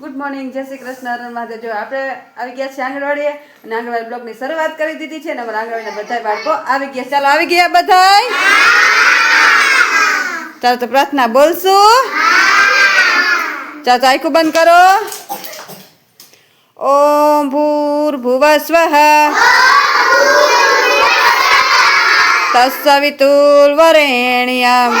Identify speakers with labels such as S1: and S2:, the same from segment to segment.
S1: Good morning જય શ્રી કૃષ્ણ, અરુણ મહાદેવ. જો આપણે આવી ગયા છે આંગણવાડીએ, અને આંગણવાડી બ્લોગની શરૂઆત કરી દીધી છે, અને અમારા આંગણવાડીના બધા બાળકો આવી ગયા. ચાલો, આવી ગયા બધા ચાલો, તો પ્રાર્થના બોલશું. ચાલો, તો આખું બંધ કરો. ઓમ ભૂર ભુવ સ્વઃ. તત્સવિતુલ વરેણ્યમ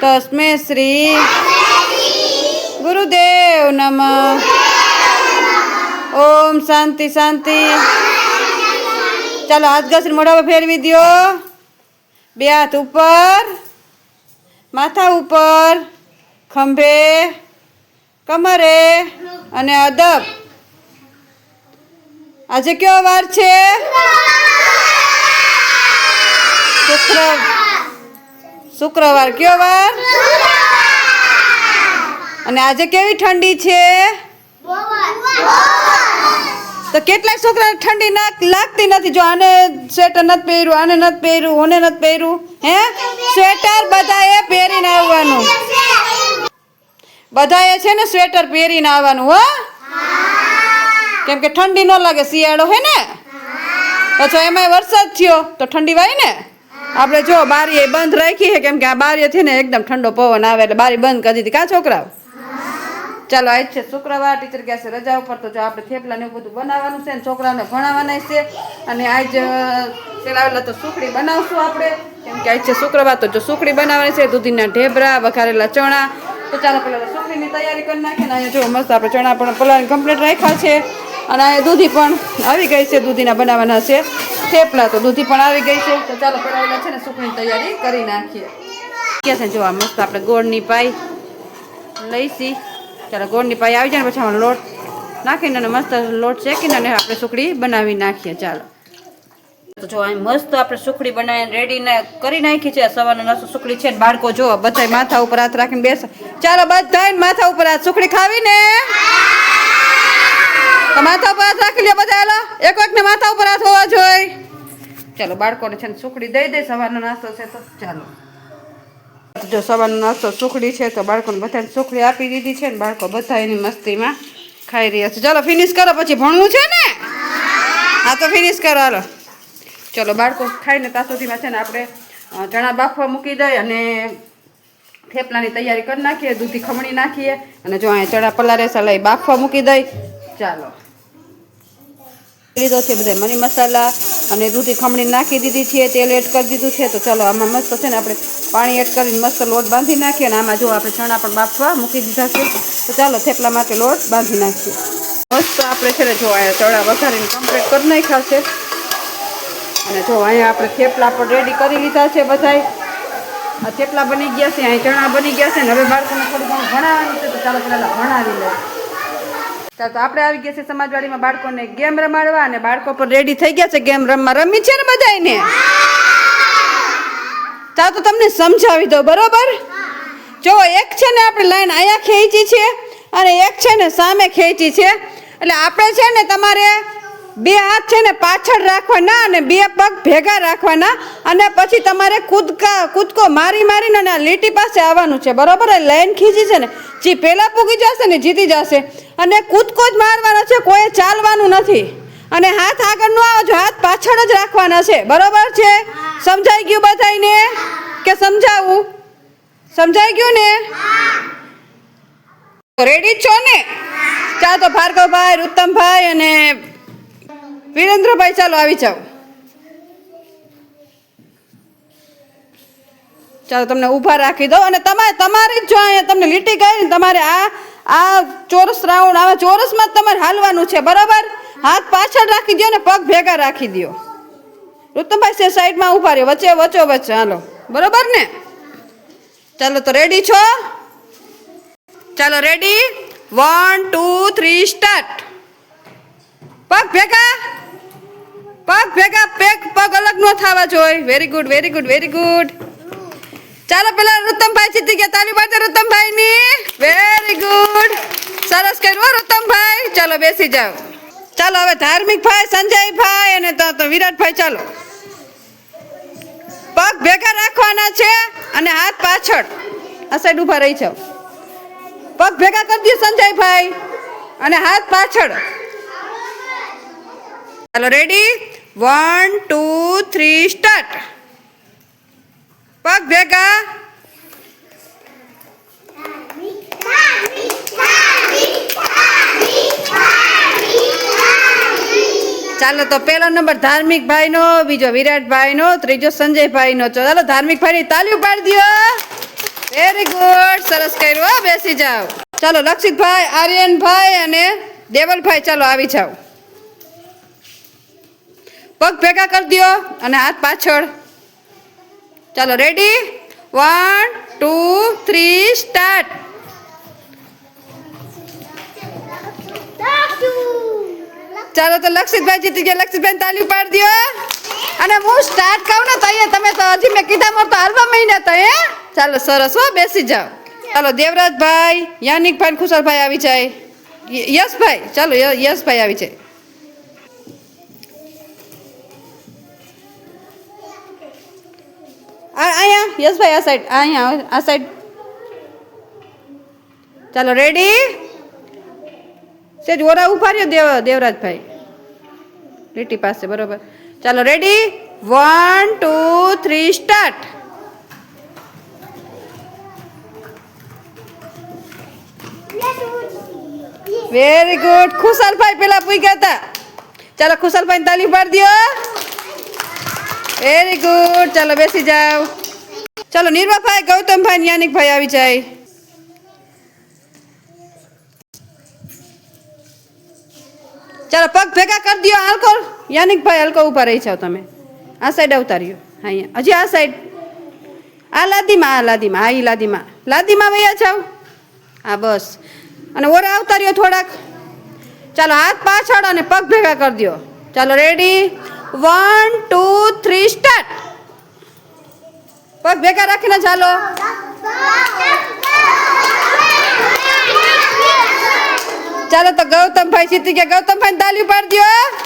S1: તસ્મે શ્રી ગુરુદેવ નમ ઓમ શાંતિ શાંતિ ચાલો હાથ ઘસી મોઢા ફેરવી દ્યો બે હાથ ઉપર માથા ઉપર ખંભે કમરે અને અદબ। આજે કયો વાર છે? શુક્ર શુક્રવાર કયો વાર? અને આજે કેવી ઠંડી છે? તો કેટલાક છોકરા ઠંડી ના લાગતી નથી. જો આને સ્વેટર નથી પહેર્યું આને નથી પહેર્યું ઓને નથી પહેર્યું હે? સ્વેટર બધાએ પહેરીને આવવાનું. બધાએ છે ને સ્વેટર પહેરીને આવવાનું હો? કેમ કે ઠંડી ન લાગે શિયાળો હે ને? પછી એમાંય વરસાદ થયો તો ઠંડી વાય ને? આપણે જો બારી બંધ રાખી છે કેમ કે આ બારીએથી ને એકદમ ઠંડો પવન આવે એટલે બારી બંધ કરી દીધી. કા છોકરાઓ? ચાલો, આજ છે શુક્રવાર, ટીચર ગયા છે રજા ઉપર તો જો આપણે થેપલા ને એવું બધું બનાવવાનું છે ને છોકરાઓને ભણાવવાના છે. અને આજ પેલા તો સુખડી બનાવશું આપણે. કેમ કે આજ છે શુક્રવાર, તો જો સુખડી બનાવવાની છે, દૂધીના ઢેબરા, વઘારેલા ચણા. તો ચાલો પેલા સુખડીની તૈયારી કરી નાખીએ ને અહીંયા જો મસ્ત આપણે ચણા પણ પલાળી કમ્પ્લીટ રાખ્યા છે. અને અહીંયા દૂધી પણ આવી ગઈ છે, દૂધીના બનાવવાના છે. થેપલા તો દૂધી પણ આવી ગઈ છે. તો ચાલો પડાવેલા છે ને સુખડીની તૈયારી કરી નાખીએ. કે છે જો મસ્ત આપણે ગોળની પાઈ લઈશી. ચાલો ગોળની પાઈ આવી જાય ને પછી આમાં લોટ નાખીને અને મસ્ત લોટ શેકીને અને આપણે સુખડી બનાવી નાખીએ. ચાલો. તો જો મસ્ત આપણે સુખડી બનાવીને રેડીને કરી નાખી છે. સવારનો નાસ્તો સુખડી છે બાળકો જો બધા માથા ઉપર હાથ રાખીને બેસે. ચાલો બધા માથા ઉપર હાથ. સુખડી ખાવી ને તો માથા ઉપર હાથ રાખી લે બધા હાલો. એક વખત માથા ઉપર હાથ હોવા જોઈએ. ચાલો, બાળકોને છે ને સુખડી દઈ દે, સવારનો નાસ્તો છે તો ચાલો. જો સવારનો નાસ્તો સુખડી છે તો બાળકોને બધાને સુખડી આપી દીધી છે ને બાળકો બધા એની મસ્તીમાં ખાઈ રહ્યા છે. ચાલો ફિનિશ કરો, પછી ભણવું છે ને? હા, તો ફિનિશ કરો, હાલો. ચલો, બાળકો ખાઈને ત્યાં સુધીમાં છે ને આપણે ચણા બાફવા મૂકી દઈએ અને થેપલાની તૈયારી કરી નાખીએ, દૂધી ખમણી નાખીએ અને જો અહીંયા ચણા પલારેસા લઈ બાફવા મૂકી દઈ. ચાલો. લીધો છે બધા મરી મસાલા અને દૂધી ખમણી નાખી દીધી છે, તેલ એડ કરી દીધું છે, તો ચાલો આમાં મસ્ત છે ને આપણે પાણી એડ કરીને મસ્ત લોટ બાંધી નાખીએ અને આમાં જો આપણે ચણા પણ બાફવા મૂકી દીધા છે, તો ચાલો થેપલા માટે લોટ બાંધી નાખીએ. મસ્ત આપણે છે ને જો અહીંયા ચણા વઘારીને કમ્પ્લીટ કરી નાખ્યા છે. અને જો અહીંયા આપણે થેપલા પણ રેડી કરી લીધા છે બધાય આ થેપલા બની ગયા છે અહીં ચણા બની ગયા છે, ને હવે બાળકોને થોડું ઘણું ભણાવવાનું છે, તો ચાલો પહેલાં ભણાવી લે ચાલો તો આપણે આવી ગયા છે સમાજવાડીમાં બાળકોને ગેમ રમાડવા અને બાળકો પણ રેડી થઈ ગયા છે ગેમ રમવા. રમી છે ને બધાયને? ચાલો તો તમને સમજાવી દો બરોબર? જો, એક છે ને આપણે લાઈન અહીંયા ખેંચી છે અને એક છે ને સામે ખેંચી છે. એટલે આપણે છે ને તમારે બે હાથ છે ને પાછળ રાખવાના અને બે પગ ભેગા રાખવાના અને પછી તમારે કૂદકા કૂદકો મારી મારીને લીટી પાસે આવવાનું છે. બરોબર? લાઈન ખીચી છે ને. જે, પહેલાં પૂગી જશે ને જીતી જશે. અને કૂદકો જ મારવાનો છે કોઈ ચાલવાનું નથી. અને હાથ આગળ નો આવજો હાથ પાછળ જ રાખવાના છે. બરોબર છે? સમજાઈ ગયું બધાયને? કે સમજાવું? સમજાઈ ગયું ને? રેડી છો ને? ચાલો તો ભાર્ગવભાઈ, ઉત્તમભાઈ અને વિરેન્દ્રભાઈ, ચાલો આવી જાઓ. ચાલો તમને ઊભા રાખી દો અને તમારે તમારે જ અહીંયા તમને લીટી ગઈ ને તમારે આ આ ચોરસ રાઉન્ડ, આવા ચોરસમાં તમારે હાલવાનું છે, બરાબર? હાથ પાછળ રાખી દો ને પગ ભેગા રાખી દો ઋતુભાઈ છે, સાઈડમાં ઊભા રહ્યો. વચ્ચે, વચ્ચો, વચ્ચે. હાલો. બરોબર ને? ચાલો, તો રેડી છો? ચાલો ready one two three start પગ ભેગા. પગ ભેગા પેગ પગ અલગ ન થવા જોઈએ. Very good very good very good ચાલો પેલા રુતમભાઈ જીતી ગયા. તાલી પાડજો રુતમભાઈ ની વેરી ગુડ સરસ કર્યું રુતમભાઈ. ચાલો બેસી જાઓ. ચાલો હવે ધાર્મિક ભાઈ સંજયભાઈ અને તો તો વિરાટભાઈ, ચાલો. પગ ભેગા રાખવાના છે અને હાથ પાછળ. આ સાઈડ ઊભા રહી જાઓ. પગ ભેગા કરી દો સંજયભાઈ અને હાથ પાછળ. ચાલો ready one two three start પગ ભેગા ચાલો તો પહેલો નંબર, ધાર્મિક ભાઈનો, બીજો વિરાટભાઈનો ત્રીજો સંજયભાઈનો ચાલો ધાર્મિક ભાઈની તાલી પાડી દો. વેરી ગુડ સરસ કર્યું બેસી જાઓ. ચાલો, લક્ષિતભાઈ, આર્યનભાઈ અને દેવલભાઈ, ચાલો, આવી જાઓ. પગ ભેગા કરી દો અને હાથ પાછળ. ચાલો ready one two three start ચાલો, તો લક્ષિતભાઈ જીતી ગયા. લક્ષિતભાઈ તાલી પાડી દો અને હું સ્ટાર્ટ કહું ને, તો તમે તો હજી મેં કીધા મોર તો હાલવા મહિના તો હે? ચાલો, સરસ હો, બેસી જાઓ. ચાલો, દેવરાજભાઈ, યાનિકભાઈ ખુશાલભાઈ આવી જાય. યશભાઈ, ચાલો યશભાઈ આવી જાય. અહીંયા યશભાઈ આ સાઈડ અહીંયા, આ સાઈડ ચાલો રેડી સેજ ઓરા ઊભા રહ્યો દેવ, દેવરાજભાઈ. લીટી પાસે, બરોબર. ચાલો ready one two three start very good ખુશાલભાઈ પેલા પૂઈ હતા. ચાલો ખુશાલભાઈ તાલી પાડી દો વેરી ગુડ ચાલો, બેસી જાઓ. ચાલો નિર્માભાઈ ગૌતમભાઈ યાનિકભાઈ આવી જાય. ચાલો પગ ભેગા કરી દો હલકો યાનિકભાઈ હલકો ઊભા રહી જાઓ તમે. આ સાઈડ આવતા રહ્યો હા, અહીંયા. હજી આ સાઈડ આ લાદીમાં આ લાદીમાં, હા, ઈ લાદીમાં. લાદીમાં વૈયા જાઓ. હા, બસ. અને ઓરા આવતા રહ્યો થોડાક. ચાલો હાથ પાછળ અને પગ ભેગા કરી દો ચાલો ready one two three start પગ ભેગા રાખીને ચાલો. ચાલો તો ગૌતમભાઈ જીતી ગયા. ગૌતમભાઈ તાલી પાડી દો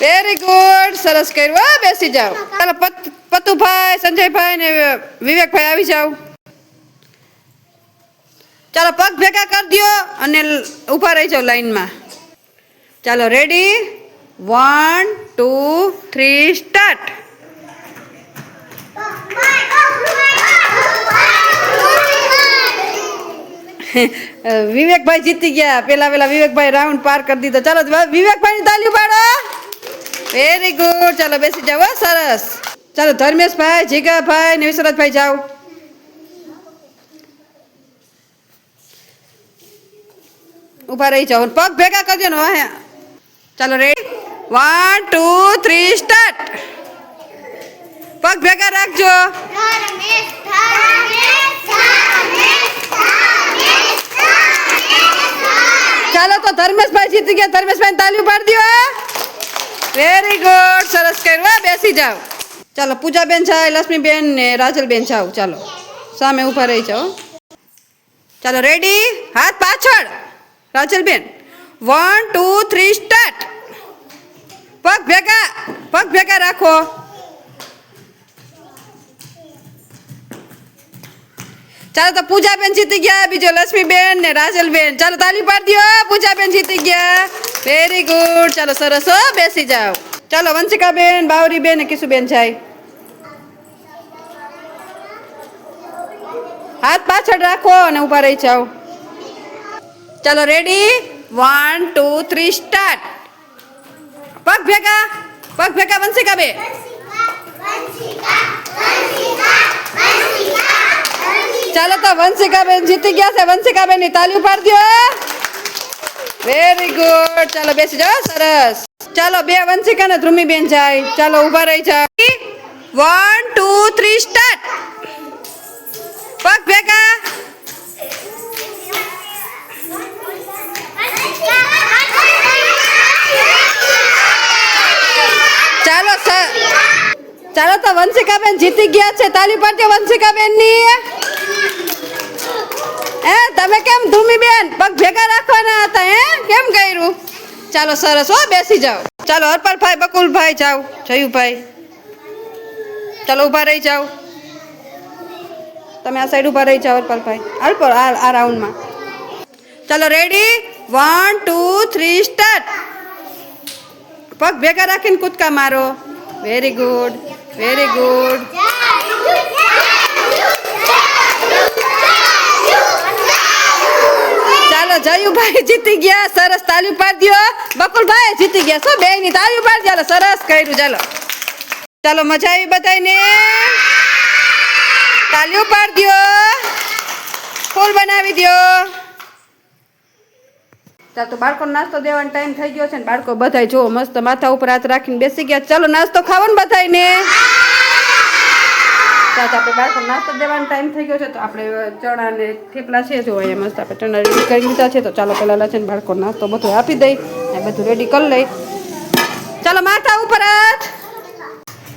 S1: વેરી ગુડ સરસ કર્યું, હો. બેસી જાઓ. ચાલો, પત- પતુભાઈ, સંજયભાઈ ને વિવેકભાઈ આવી જાઓ. ચાલો, પગ ભેગા કરી દો અને ઊભા રહી જાઓ લાઈનમાં. ચાલો ready one two three start વિવેકભાઈ જીતી ગયા પેલા પેલા વિવેકભાઈ રાઉન્ડ પાર કરી દીધો ચાલો વિવેકભાઈ તાલીઓ પાડો વેરી ગુડ ચાલો બેસી જાઓ હો, સરસ ચાલો ધર્મેશભાઈ જીગાભાઈ ને વિશ્વરાજભાઈ જાઓ ઊભા રહી જાઓ પગ ભેગા કરજો ને વાહે ચાલો ready one two three start પગ ભેગા રાખજો ચાલો તો ધર્મેશભાઈ જીતી ગયા ધર્મેશભાઈ તાલીઓ પાડી દો વેરી ગુડ સરસ કર્યું હો, બેસી જાઓ ચાલો પૂજાબેન જાય લક્ષ્મીબેન ને રાજલબેન જાઓ ચાલો સામે ઊભા રહી જાઓ ચાલો રેડી હાથ પાછળ રાજલબેન વન ટુ થ્રી સ્ટાર્ટ પગ ભેગા પગ ભેગા રાખો ચાલો તો પૂજાબેન જીતી ગયા, બીજો લક્ષ્મીબેન ને રાજલબેન. ચાલો તાલી પાડી દો પૂજાબેન જીતી ગયા. વેરી ગુડ ચાલો સરસ, હો, બેસી જાઓ. ચાલો વંશિકાબેન, બાવરીબેન ને કિશુબેન જાય. હાથ પાછળ રાખો અને ઊભા રહી જાઓ. ચાલો ready one two three start પગ ભેગા પગ ભેગા વંશિકાબેન. ચાલો તો વંશિકાબેન જીતી ગયા છે. વંશિકાબેનની તાલી ઉપાડજો વેરી ગુડ ચાલો બેસી જાઓ, સરસ. ચાલો બે વંશિકા ને ધ્રુમીબેન જાય. ચાલો ઊભા રહી જાઓ વન ટુ થ્રી સ્ટાર્ટ પગ ભેગા. ચાલો ચાલો તો વંશિકાબેન જીતી ગયા છે. તાલી પાડજો વંશિકાબેનની હે, તમે કેમ ધૂમી બેન પગ ભેગા રાખવાના હતા, હે? કેમ કર્યું? ચાલો સરસ, હો, બેસી જાઓ. ચાલો, હરપલભાઈ, બકુલભાઈ જાઓ, જયુભાઈ. ચાલો, ઊભા રહી જાઓ. તમે આ સાઈડ ઊભા રહી જાઓ, હરપલભાઈ. હાલ આ આ રાઉન્ડમાં. ચાલો ready one two three start પગ ભેગા રાખીને કૂદકા મારો. વેરી ગુડ વેરી ગુડ ચાલો જયુભાઈ જીતી ગયા, સરસ તાલી પાડ્યો બકુલભાઈ જીતી ગયા. શું બે ની તાલી પાડ ચાલો સરસ કર્યું. ચાલો. ચાલો, મજા આવી બધાને તાલીઓ પાડ દ્યો ફૂલ બનાવી દ્યો ચાલ તો બાળકો નાસ્તો દેવાનો ટાઈમ થઈ ગયો છે ને બાળકો બધાય જો મસ્ત માથા ઉપર હાથ રાખીને બેસી ગયા. ચાલો, નાસ્તો ખાવો ને ચાલ આપણે બાળકો નાસ્તો દેવાનો ટાઈમ થઈ ગયો છે, તો આપણે ચણા ને થેપલા છે, જો અહીંયા મસ્ત આપણે ચણા રેડી કરી લીધા છે, તો ચાલો પહેલાં છે ને બાળકો નાસ્તો બધું આપી દઈ, અને બધું રેડી કરી લઈ. ચાલો માથા ઉપર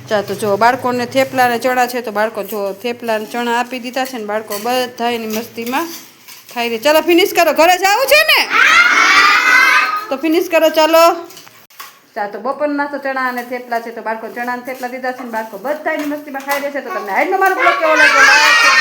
S1: ચાલ તો જો બાળકોને થેપલા ને ચણા છે, તો બાળકો જો થેપલા ને ચણા આપી દીધા છે, ને બાળકો બધા એની મસ્તીમાં ખાઈ દે ચાલો ફિનિશ કરો. ઘરે જવું છે ને? તો ફિનિશ કરો, ચાલો. ચા તો બપોરના તો ચણા અને થેપલા છે, તો બાળકો ચણા અને થેપલા દીધા છે ને બાળકો બધા એની મસ્તીમાં ખાઈ દે છે, તો તમને આજનો મારો બ્લોગ કેવો લાગ્યો?